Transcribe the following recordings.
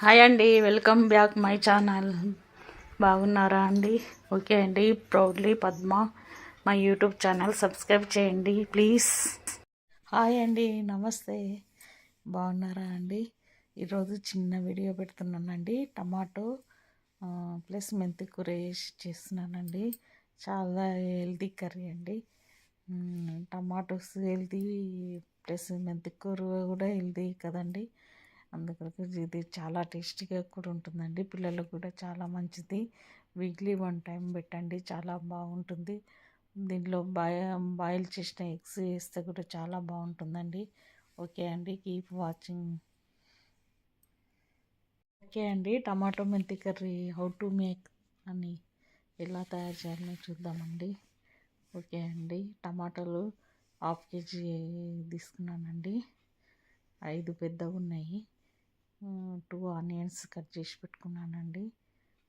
Hi అండి welcome back my channel. బాగున్నారా అండి? ఓకే అండి ప్రౌడ్లీ పద్మ మా యూట్యూబ్ ఛానల్ సబ్స్క్రైబ్ చేయండి ప్లీజ్. హాయ్ అండి నమస్తే. బాగున్నారా అండి? ఈరోజు చిన్న వీడియో పెడుతున్నానండి. టమాటో ప్లస్ మెంతి కూర వేసి చేస్తున్నానండి. చాలా హెల్తీ కర్రీ అండి. టమాటోస్ హెల్తీ ప్లస్ మెంతి కూర కూడా హెల్తీ కదండి. అందుకొరకు ఇది చాలా టేస్టీగా కూడా ఉంటుందండి. పిల్లలకు కూడా చాలా మంచిది. వీక్లీ వన్ టైం పెట్టండి. చాలా బాగుంటుంది. దీంట్లో బాయ్ బాయిల్ చేసిన ఎగ్స్ వేస్తే కూడా చాలా బాగుంటుందండి. ఓకే అండి. Keep watching. ఓకే అండి. టమాటో మెంతి కర్రీ హౌ టు మేక్ అని ఎలా తయారు చేయాలో చూద్దామండి. ఓకే అండి. టమాటాలు హాఫ్ కేజీ తీసుకున్నానండి. ఐదు పెద్దవి ఉన్నాయి టూ ఆనియన్స్ కట్ చేసి పెట్టుకున్నానండి.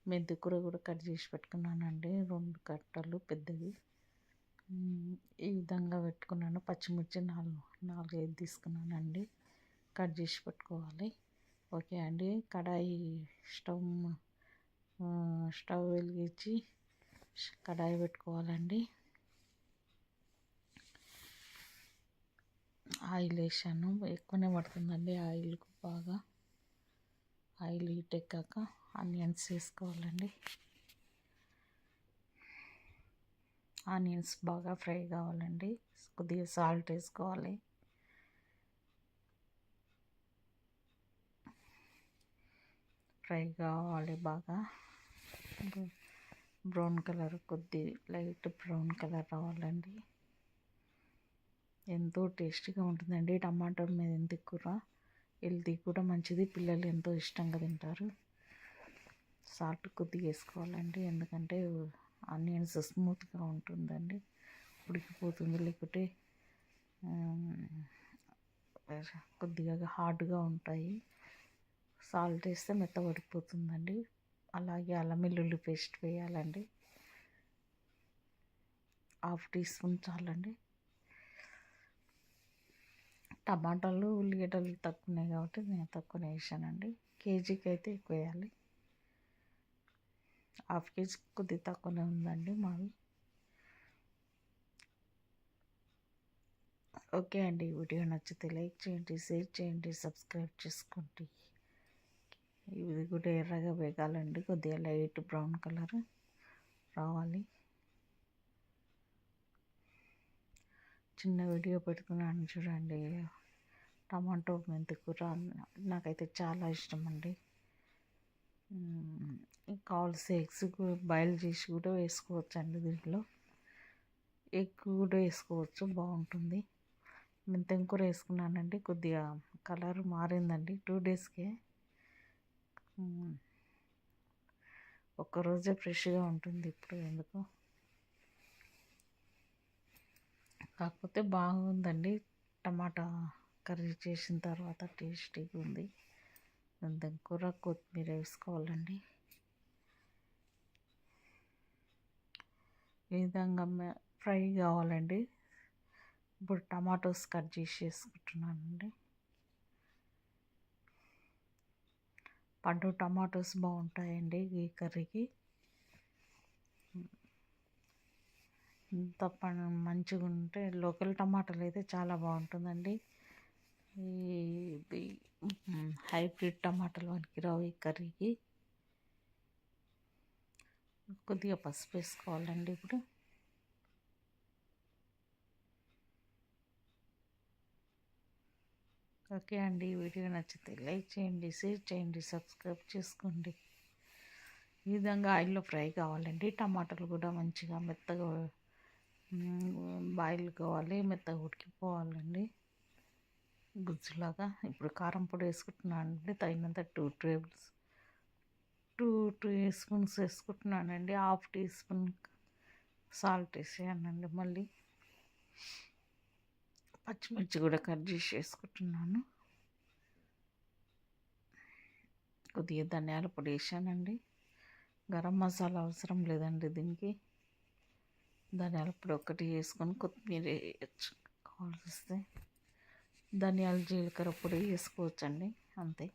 మెంతి కూర కూడా కట్ చేసి పెట్టుకున్నానండి. రెండు కట్టలు పెద్దవి. ఈ విధంగా పెట్టుకున్నాను. పచ్చిమిర్చి నాలుగు నాలుగైదు తీసుకున్నానండి. కట్ చేసి పెట్టుకోవాలి. ఓకే అండి. కడాయి స్టవ్ స్టవ్ వెలిగించి కడాయి పెట్టుకోవాలండి. ఆయిల్ వేసాను. ఎక్కువనే పడుతుందండి ఆయిల్కు బాగా. ఆయిల్ హీట్ ఎక్కాక ఆనియన్స్ వేసుకోవాలండి. ఆనియన్స్ బాగా ఫ్రై కావాలండి. కొద్దిగా సాల్ట్ వేసుకోవాలి. ఫ్రై కావాలి బాగా. బ్రౌన్ కలర్ కొద్ది లైట్ బ్రౌన్ కలర్ రావాలండి. ఎంతో టేస్టీగా ఉంటుందండి టమాటో మీద ఎంత కూర. హెల్తీ కూడా మంచిది. పిల్లలు ఎంతో ఇష్టంగా తింటారు. సాల్ట్ కొద్దిగా వేసుకోవాలండి. ఎందుకంటే ఆనియన్స్ స్మూత్గా ఉంటుందండి. ఉడికిపోతుంది. లేకుంటే కొద్దిగా హార్డ్గా ఉంటాయి. సాల్ట్ వేస్తే మెత్తబడిపోతుందండి. అలాగే అల్లం వెల్లుల్లి పేస్ట్ వేయాలండి. హాఫ్ టీ స్పూన్ చాలండి. టమాటాలు ఉల్లిగడ్డలు తక్కువ ఉన్నాయి కాబట్టి నేను తక్కువ వేసానండి. కేజీకి అయితే ఎక్కువ వేయాలి. హాఫ్ కేజీ కొద్దిగా తక్కువనే ఉందండి మాది. ఓకే అండి వీడియో నచ్చితే లైక్ చేయండి షేర్ చేయండి సబ్స్క్రైబ్ చేసుకోండి. ఇది కూడా ఎర్రగా వేగాలండి కొద్దిగా లైట్ బ్రౌన్ కలర్ రావాలి. చిన్న వీడియో పెడుతున్నాను చూడండి. టమాటో మెంతి కూర నాకైతే చాలా ఇష్టం అండి కావాల్సిన ఎగ్స్ బాయిల్ చేసి కూడా వేసుకోవచ్చు అండి దీంట్లో. ఎగ్ కూడా వేసుకోవచ్చు బాగుంటుంది. మెంతం కూర వేసుకున్నానండి కొద్దిగా కలర్ మారిందండి టూ డేస్కే. ఒక్కరోజే ఫ్రెష్గా ఉంటుంది ఇప్పుడు ఎందుకు. కాకపోతే బాగుందండి టమాటా కర్రీ చేసిన తర్వాత టేస్టీగా ఉంది. మెంతం కూర కొత్తిమీర వేసుకోవాలండి. ఈ విధంగా ఫ్రై కావాలండి. ఇప్పుడు టమాటోస్ కట్ చేసి వేసుకుంటున్నానండి పండు టమాటోస్ బాగుంటాయండి ఈ కర్రీకి. ఇంత మంచిగా ఉంటే లోకల్ టమాటాలు అయితే చాలా బాగుంటుందండి. ఇది హైబ్రిడ్ టమాటాలు మనకి రావు ఈ కర్రీకి. కొద్దిగా పసుపు వేసుకోవాలండి ఇప్పుడు. ఓకే అండి వీడియో నచ్చితే లైక్ చేయండి షేర్ చేయండి సబ్స్క్రైబ్ చేసుకోండి. ఈ విధంగా ఆయిల్లో ఫ్రై కావాలండి. టమాటాలు కూడా మంచిగా మెత్తగా బాయిల్ కావాలి మెత్తగా ఉడికిపోవాలండి. గుజ్జులాగా ఇప్పుడు కారం పొడి వేసుకుంటున్నానండి తగినంత two tables two two spoons వేసుకుంటున్నానండి హాఫ్ టీ స్పూన్ సాల్ట్ వేసేయానండి మళ్ళీ. పచ్చిమిర్చి కూడా కట్ చేసి వేసుకుంటున్నాను. కొద్దిగా ధనియాల పొడి వేసానండి. గరం మసాలా అవసరం లేదండి దీనికి. ధనియాల పొడి ఒకటి వేసుకొని కొత్తిమీర వేయచ్చు కావాల్సి ధనియాలు జీలకర్ర పొడి వేసుకోవచ్చండి అంతే.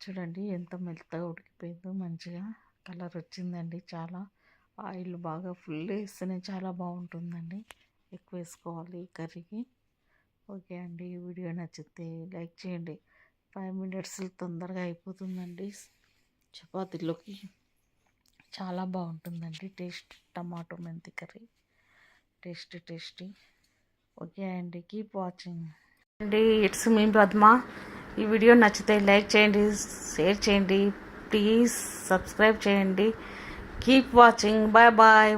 చూడండి ఎంత మెత్తగా ఉడికిపోయిందో మంచిగా కలర్ వచ్చిందండి. చాలా ఆయిల్ బాగా ఫుల్ వేస్తేనే చాలా బాగుంటుందండి. ఎక్కువ వేసుకోవాలి కర్రీకి. ఓకే అండి ఈ వీడియో నచ్చితే లైక్ చేయండి. ఫైవ్ మినిట్స్ తొందరగా అయిపోతుందండి. చపాతీలోకి చాలా బాగుంటుందండి టేస్ట్ టమాటో మెంతి కర్రీ. Tasty tasty. ఓకే అండి కీప్ వాచింగ్ అండి ఇట్స్ మీ పద్మ ఈ వీడియో నచ్చితే లైక్ చేయండి షేర్ చేయండి ప్లీజ్ సబ్స్క్రైబ్ చేయండి. Keep watching bye bye